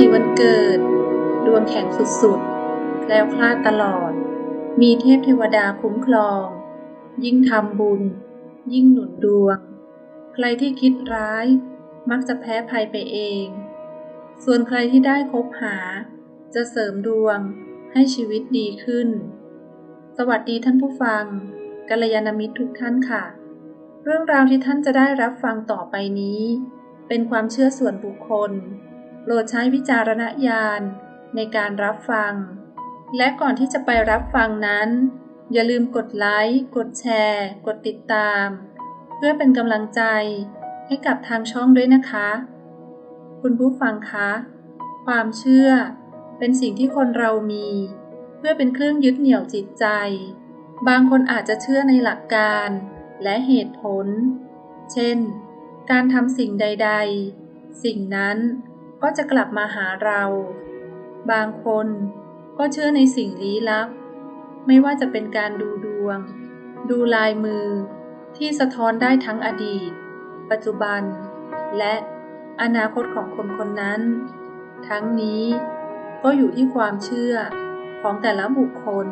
สี่วันเกิด ดวงแข็งสุดๆ แคล้วคลาดตลอด มีเทพเทวดาคุ้มครอง ยิ่งทำบุญ ยิ่งหนุนดวง ใครที่คิดร้าย มักจะแพ้ภัยไปเอง ส่วนใครที่ได้คบหา จะเสริมดวงให้ชีวิตดีขึ้น สวัสดีท่านผู้ฟังกัลยาณมิตรทุกท่านค่ะ เรื่องราวที่ท่านจะได้รับฟังต่อไปนี้ เป็นความเชื่อส่วนบุคคล ดใช้วิจารณญาณในการรับฟัง และก่อนที่จะไปรับฟังนั้น อย่าลืมกดไลค์ กดแชร์ กดติดตาม เพื่อเป็นกำลังใจให้กับทางช่องด้วยนะคะ คุณผู้ฟังคะ ความเชื่อเป็นสิ่งที่คนเรามี เพื่อเป็นเครื่องยึดเหนี่ยวจิตใจ บางคนอาจจะเชื่อในหลักการและเหตุผล เช่น การทำสิ่งใด ๆ สิ่งนั้น ก็จะกลับมาหาเรา บางคนก็เชื่อในสิ่งลี้ลับ ไม่ว่าจะเป็นการดูดวง ดูลายมือที่สะท้อนได้ทั้งอดีต ปัจจุบัน และอนาคตของคนคนนั้น ทั้งนี้ก็อยู่ที่ความเชื่อของแต่ละบุคคล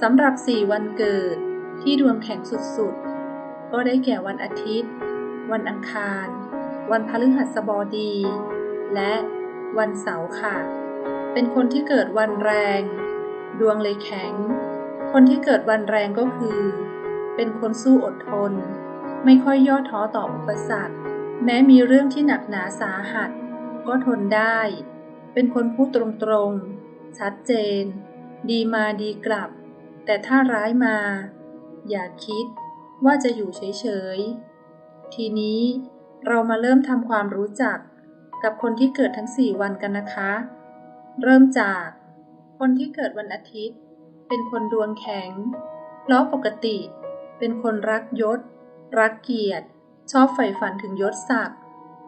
สำหรับสี่วันเกิดที่ดวงแข็งสุดๆ ก็ได้แก่วันอาทิตย์ วันอังคาร วันพฤหัสบดี และวันเสาร์ค่ะ เป็นคนที่เกิดวันแรง ดวงเลยแข็ง คนที่เกิดวันแรงก็คือ เป็นคนสู้อดทน ไม่ค่อยย่อท้อต่ออุปสรรค แม้มีเรื่องที่หนักหนาสาหัส ก็ทนได้ เป็นคนพูดตรงๆ ชัดเจน ดีมาดีกลับ แต่ถ้าร้ายมา อย่าคิดว่าจะอยู่เฉยๆ ทีนี้ เรามาเริ่มทำความรู้จักกับคนที่เกิดทั้ง 4 วันกันนะคะ เริ่มจาก คนที่เกิดวันอาทิตย์ เป็นคนดวงแข็งเพราะปกติ เป็นคนรักยศ รักเกียรติ ชอบใฝ่ฝันถึงยศศักดิ์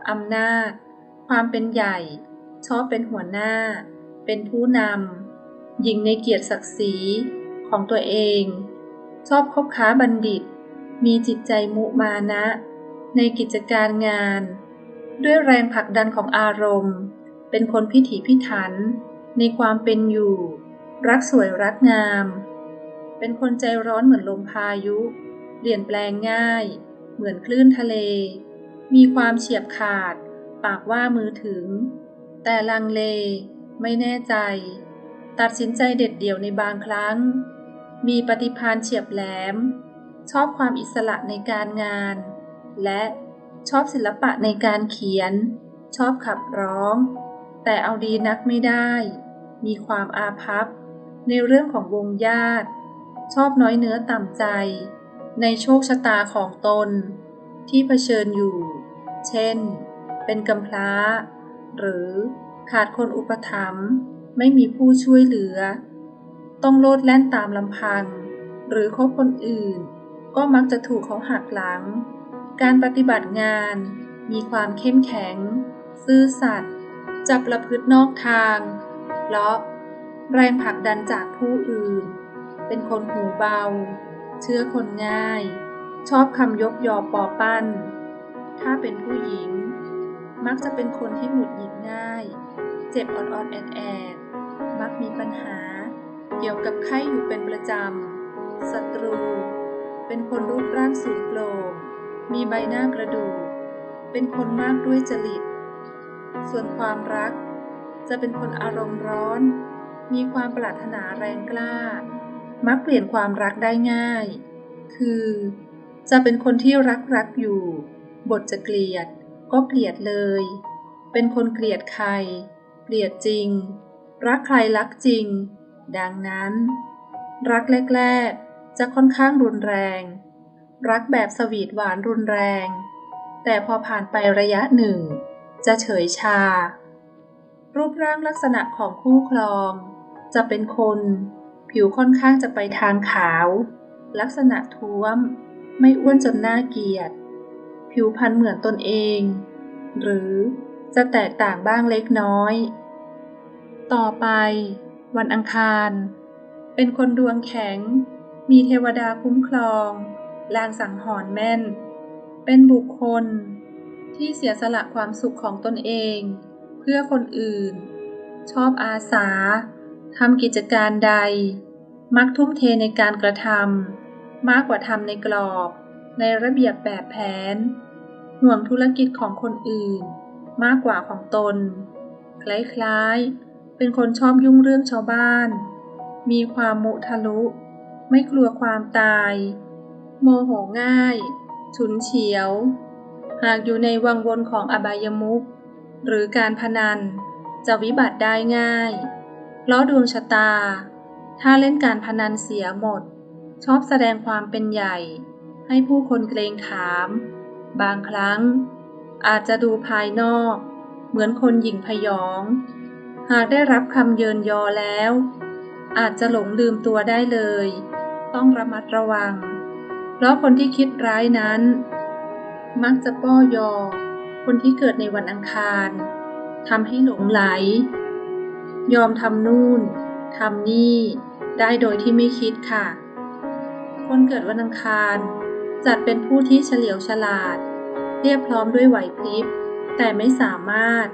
อำนาจ ความเป็นใหญ่ ชอบเป็นหัวหน้า เป็นผู้นำยิงในเกียรติศักดิ์ศรีของตัวเอง ชอบคบค้าบัณฑิต มีจิตใจมุมานะ ในกิจการงาน ด้วยแรงผลักดันของอารมณ์ เป็นคนพิถีพิถัน ในความเป็นอยู่ รักสวยรักงาม เป็นคนใจร้อนเหมือนลมพายุ เปลี่ยนแปลงง่าย เหมือนคลื่นทะเล มีความเฉียบขาด ปากว่ามือถึง แต่ลังเล ไม่แน่ใจ ตัดสินใจเด็ดเดี่ยวในบางครั้ง มีปฏิภาณเฉียบแหลม ชอบความอิสระในการงาน และชอบศิลปะในการเขียน ชอบขับร้อง แต่เอาดีนักไม่ได้ มีความอาภัพ ในเรื่องของวงญาติ ชอบน้อยเนื้อต่ำใจ ในโชคชะตาของตน ที่เผชิญอยู่ เช่น เป็นกำพร้า หรือขาดคนอุปถัมภ์ไม่มีผู้ช่วยเหลือ ต้องโลดแล่นตามลำพัง หรือคบคนอื่น ก็มักจะถูกเขาหักหลัง การปฏิบัติงาน มีความเข้มแข็ง ซื่อสัตย์จับประพฤตินอกทางเพราะแรงผลักดันจากผู้อื่น เป็นคนหูเบา เชื่อคนง่าย ชอบคำยกยอปอปั้น ถ้าเป็นผู้หญิง มักจะเป็นคนที่หงุดหงิดง่าย เจ็บอ่อนๆแอดแอดมักมีปัญหา เกี่ยวกับไข้อยู่เป็นประจำศัตรู เป็นคนรูปร่างสูงโปร่ง มีใบหน้ากระดูก เป็นคนมากด้วยจริต ส่วนความรัก จะเป็นคนอารมณ์ร้อน มีความปรารถนาแรงกล้า มักเปลี่ยนความรักได้ง่าย คือ จะเป็นคนที่รักรักอยู่ บทจะเกลียด ก็เกลียดเลย เป็นคนเกลียดใคร เกลียดจริง รักใครรักจริง ดังนั้น รักแรก ๆ จะค่อนข้างรุนแรง รักแบบสวีทหวานรุนแรง แต่พอผ่านไประยะหนึ่ง จะเฉยชา รูปร่างลักษณะของคู่ครอง จะเป็นคน ผิวค่อนข้างจะไปทางขาว ลักษณะท้วม ไม่อ้วนจนน่าเกลียด ผิวพรรณเหมือนตนเอง หรือจะแตกต่างบ้างเล็กน้อย ต่อไป วันอังคาร เป็นคนดวงแข็ง มีเทวดาคุ้มครอง ลางสังหรณ์แม่น เป็นบุคคลที่เสียสละความสุขของตนเอง เพื่อคนอื่น ชอบอาสาทำกิจการใด มักทุ่มเทในการกระทำมากกว่าทำในกรอบ ในระเบียบแบบแผน ห่วงธุรกิจของคนอื่น มากกว่าของตน คล้ายๆ เป็นคนชอบยุ่งเรื่องชาวบ้าน มีความมุทะลุ ไม่กลัวความตาย โมโหง่าย ฉุนเฉียว หากอยู่ในวังวนของอบายมุขหรือการพนัน จะวิบัติได้ง่ายเพราะดวงชะตา ถ้าเล่นการพนันเสียหมด ชอบแสดงความเป็นใหญ่ ให้ผู้คนเกรงขาม บางครั้ง อาจจะดูภายนอก เหมือนคนหยิ่งพยอง หากได้รับคำเยินยอแล้ว อาจจะหลงลืมตัวได้เลย ต้องระมัดระวัง เพราะคนที่คิดร้ายนั้น มักจะป้อยอ คนที่เกิดในวันอังคารทำให้หลงไหล ยอมทำนู่นทำนี่ได้โดยที่ไม่คิดค่ะ คนเกิดวันอังคารจัดเป็นผู้ที่เฉลียวฉลาด เรียบพร้อมด้วยไหวพริบ แต่ไม่สามารถ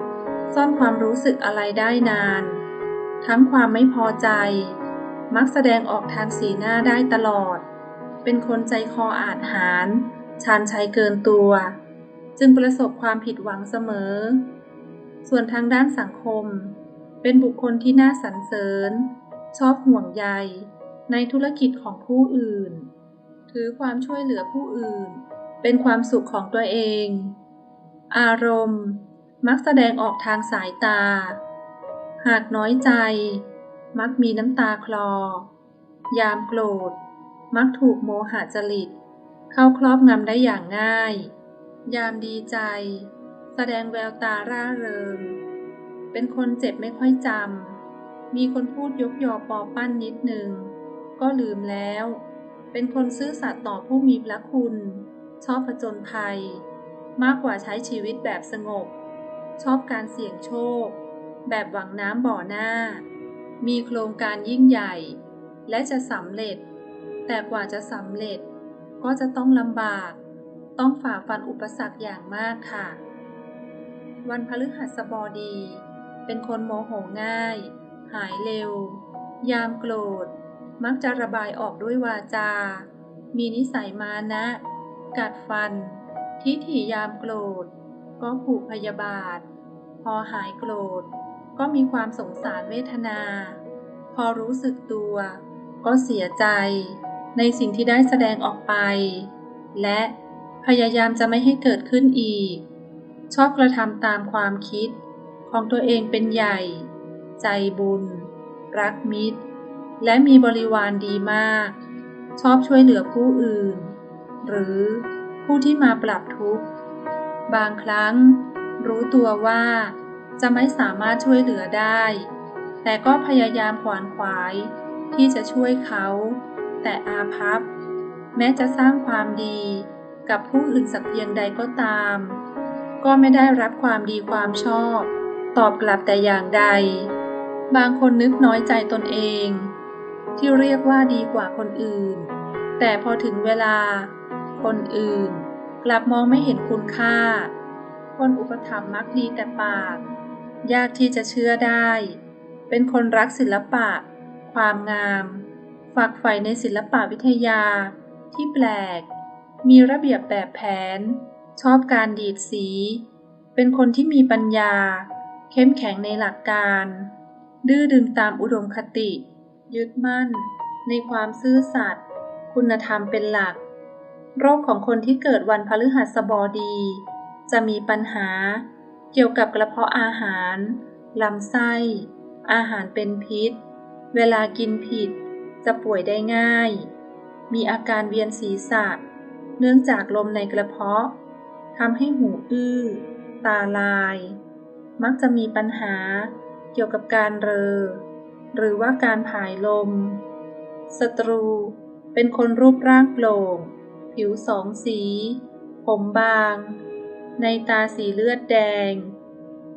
ซ่อนความรู้สึกอะไรได้นาน ทั้งความไม่พอใจ มักแสดงออกทางสีหน้าได้ตลอด เป็นคนใจคออาจหารชานชัยเกินตัว จึงประสบความผิดหวังเสมอ ส่วนทางด้านสังคม เป็นบุคคลที่น่าสรรเสริญ ชอบห่วงใย ในธุรกิจของผู้อื่น ถือความช่วยเหลือผู้อื่น เป็นความสุขของตัวเอง อารมณ์ มักแสดงออกทางสายตา หากน้อยใจ มักมีน้ำตาคลอ ยามโกรธ มักถูกโมหะจริต เข้าครอบงำได้อย่างง่าย ยามดีใจ แสดงแววตาร่าเริง เป็นคนเจ็บไม่ค่อยจำ มีคนพูดยกยอปอปั้นนิดหนึ่งก็ลืมแล้ว เป็นคนซื่อสัตย์ต่อผู้มีพระคุณ ชอบผจญภัย มากกว่าใช้ชีวิตแบบสงบ ชอบการเสี่ยงโชค แบบหวังน้ำบ่อหน้า มีโครงการยิ่งใหญ่ และจะสำเร็จ แต่กว่าจะสำเร็จ ก็จะต้องลำบาก ต้องฝ่าฟันอุปสรรคอย่างมากค่ะ วันพฤหัสบดี เป็นคนโมโหง่าย หายเร็ว ยามโกรธ มักจะระบายออกด้วยวาจา มีนิสัยมานะ กัดฟัน ทิฐิยามโกรธ ก็ผูกพยาบาท พอหายโกรธ ก็มีความสงสารเวทนา พอรู้สึกตัวก็เสียใจ ในสิ่งที่ได้แสดงออกไป และพยายามจะไม่ให้เกิดขึ้นอีก ชอบกระทำตามความคิดของตัวเองเป็นใหญ่ ใจบุญ รักมิตร และมีบริวารดีมาก ชอบช่วยเหลือผู้อื่น หรือผู้ที่มาปรับทุกข์ บางครั้ง รู้ตัวว่าจะไม่สามารถช่วยเหลือได้ แต่ก็พยายามขวนขวายที่จะช่วยเขา แต่อาภัพ แม้จะสร้างความดีกับผู้อื่นสักเพียงใดก็ตาม ก็ไม่ได้รับความดีความชอบ ตอบกลับแต่อย่างใด บางคนนึกน้อยใจตนเอง ที่เรียกว่าดีกว่าคนอื่น แต่พอถึงเวลา คนอื่น กลับมองไม่เห็นคุณค่า คนอุปถัมภ์มักดีแต่ปาก ยากที่จะเชื่อได้ เป็นคนรักศิลปะ ความงาม ฝากใฝ่ในศิลปะวิทยา ที่แปลก มีระเบียบแบบแผน ชอบการดีดสี เป็นคนที่มีปัญญา เข้มแข็งในหลักการ ดื้อดึงตามอุดมคติ ยึดมั่น ในความซื่อสัตย์คุณธรรมเป็นหลัก โรคของคนที่เกิดวันพฤหัสบดี จะมีปัญหา เกี่ยวกับกระเพาะอาหารลำไส้ อาหารเป็นพิษ เวลากินผิด จะป่วยได้ง่าย มีอาการเวียนศีรษะ เนื่องจากลมในกระเพาะทำให้หูอื้อ ตาลาย มักจะมีปัญหาเกี่ยวกับการเรอ หรือว่าการผายลมสตรู เป็นคนรูปร่างโปร่ง ผิวสองสี ผมบาง ในตาสีเลือดแดง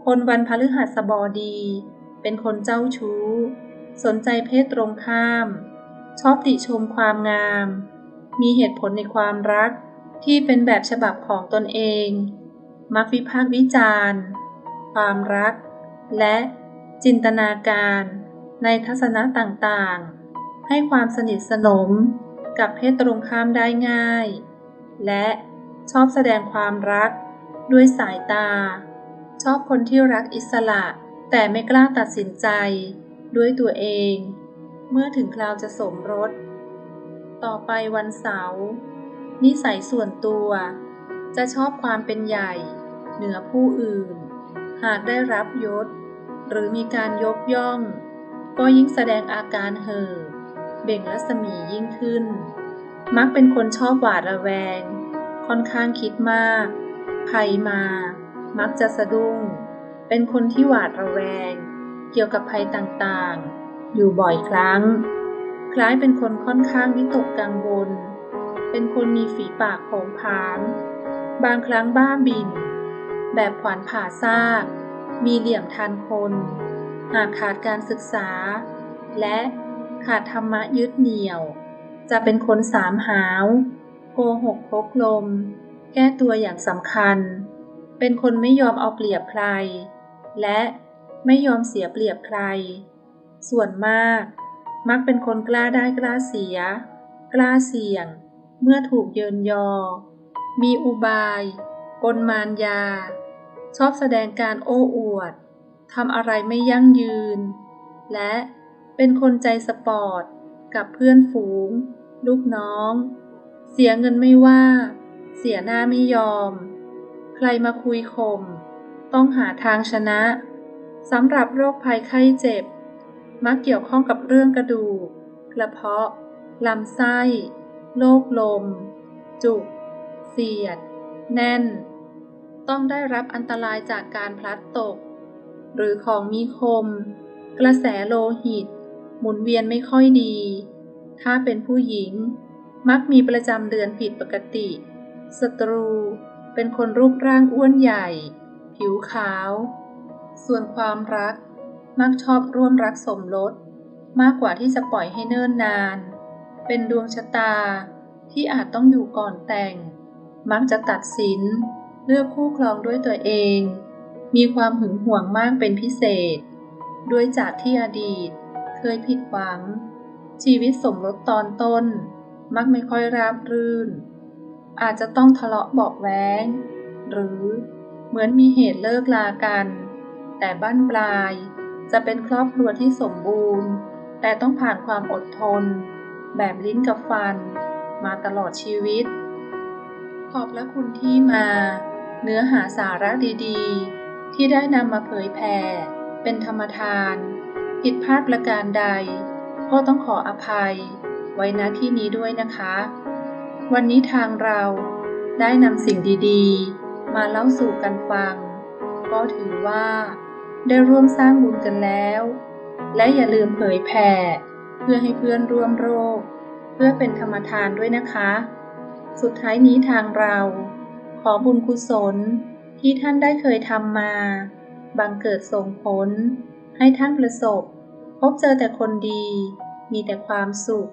คนวันพฤหัสบดี เป็นคนเจ้าชู้ สนใจเพศตรงข้าม ชอบติชมความงาม มีเหตุผลในความรักที่เป็นแบบฉบับของตนเอง มักวิพากษ์วิจารณ์ ความรัก และจินตนาการในทัศนะต่างๆ ให้ความสนิทสนมกับเพศตรงข้ามได้ง่าย และชอบแสดงความรักด้วยสายตา ชอบคนที่รักอิสระ แต่ไม่กล้าตัดสินใจด้วยตัวเอง เมื่อถึงคราวจะสมรส ต่อไปวันเสาร์นิสัยส่วนตัว จะชอบความเป็นใหญ่ เหนือผู้อื่น หากได้รับยศ หรือมีการยกย่อง ก็ยิ่งแสดงอาการเห่อเบ่งรัศมียิ่งขึ้น มักเป็นคนชอบหวาดระแวง ค่อนข้างคิดมากภัยมา มักจะสะดุ้ง เป็นคนที่หวาดระแวง เกี่ยวกับภัยต่างๆ อยู่บ่อยครั้ง คล้ายเป็นคนค่อนข้างวิตกกังวล เป็นคนมีฝีปากโผงผาง บางครั้งบ้าบิน แบบขวานผ่าซาก มีเหลี่ยมทันคน หากขาดการศึกษา และขาดธรรมะยึดเหนี่ยว จะเป็นคนสามหาว โกหกพกลม แก้ตัวอย่างสำคัญ เป็นคนไม่ยอมเอาเปรียบใคร และไม่ยอมเสียเปรียบใคร ส่วนมาก มักเป็นคนกล้าได้กล้าเสีย กล้าเสี่ยง เมื่อถูกเยินยอ มีอุบาย กลมารยา ชอบแสดงการโอ้อวดทำอะไรไม่ยั่งยืน และเป็นคนใจสปอร์ต กับเพื่อนฝูง ลูกน้อง เสียเงินไม่ว่า เสียหน้าไม่ยอม ใครมาคุยข่มต้องหาทางชนะสำหรับโรคภัยไข้เจ็บ มักเกี่ยวข้องกับเรื่องกระดูก กระเพาะ ลำไส้ โรคลม จุก เสียด แน่น ต้องได้รับอันตรายจากการพลัดตก หรือของมีคม กระแสโลหิต หมุนเวียนไม่ค่อยดี ถ้าเป็นผู้หญิง มักมีประจำเดือนผิดปกติสตรู เป็นคนรูปร่างอ้วนใหญ่ ผิวขาว ส่วนความรัก มักชอบร่วมรักสมรสมากกว่าที่จะปล่อยให้เนิ่นนาน เป็นดวงชะตาที่อาจต้องอยู่ก่อนแต่ง มักจะตัดสิน เลือกคู่ครองด้วยตัวเอง มีความหึงหวงมากเป็นพิเศษ ด้วยจากที่อดีต เคยผิดหวัง ชีวิตสมรสตอนต้น มักไม่ค่อยราบรื่น อาจจะต้องทะเลาะเบาะแว้ง หรือเหมือนมีเหตุเลิกลากัน แต่บ้านปลาย จะเป็นครอบครัวที่สมบูรณ์ แต่ต้องผ่านความอดทน แบบลิ้นกับฟัน มาตลอดชีวิต ขอบและคุณที่มา เนื้อหาสาระดีๆ ที่ได้นำมาเผยแผ่ เป็นธรรมทาน ผิดพลาดประการใด ก็ต้องขออภัย ไว้ณที่นี้ด้วยนะคะ วันนี้ทางเราได้นำสิ่งดีๆ มาเล่าสู่กันฟัง ก็ถือว่า ได้ร่วมสร้างบุญกันแล้ว และอย่าลืมเผยแผ่ เพื่อให้เพื่อนร่วมโรค เพื่อเป็นธรรมทานด้วยนะคะ สุดท้ายนี้ทางเรา ขอบุญกุศลที่ท่านได้เคยทำมา บังเกิดส่งผล ให้ท่านประสบ พบเจอแต่คนดี มีแต่ความสุข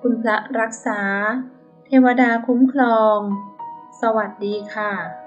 คุณพระรักษา เทวดาคุ้มครอง สวัสดีค่ะ